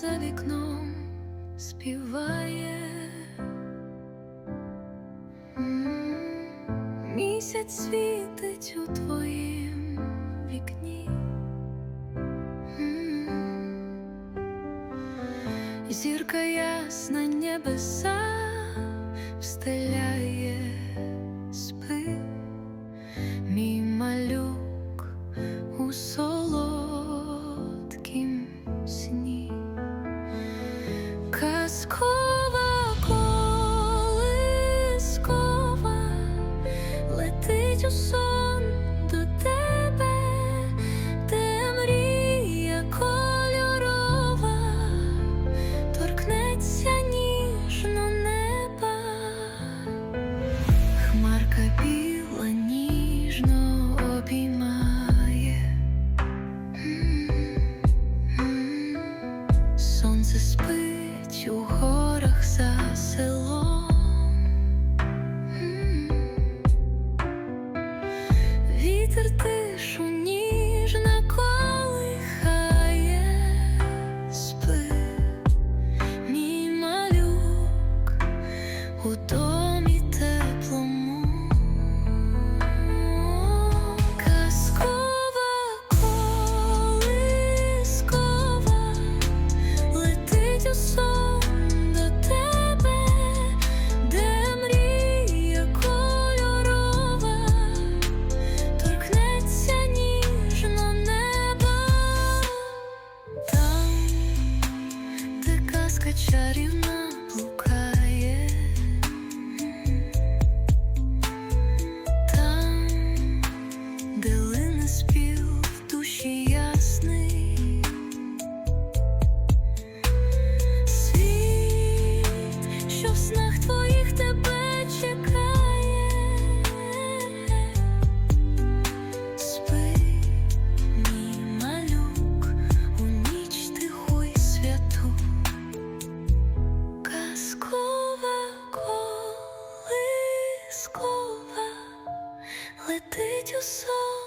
за вікном співає. Місяць світить у твоїм вікні. Зірка ясна небеса встеляє спи, мій малюк у солодкім Казкова колискова летить у сон до тебе, де мрія кольорова торкнеться ніжно неба, хмарка біла ніжно обіймає. Сонце спить 酒后。казка. I did you so.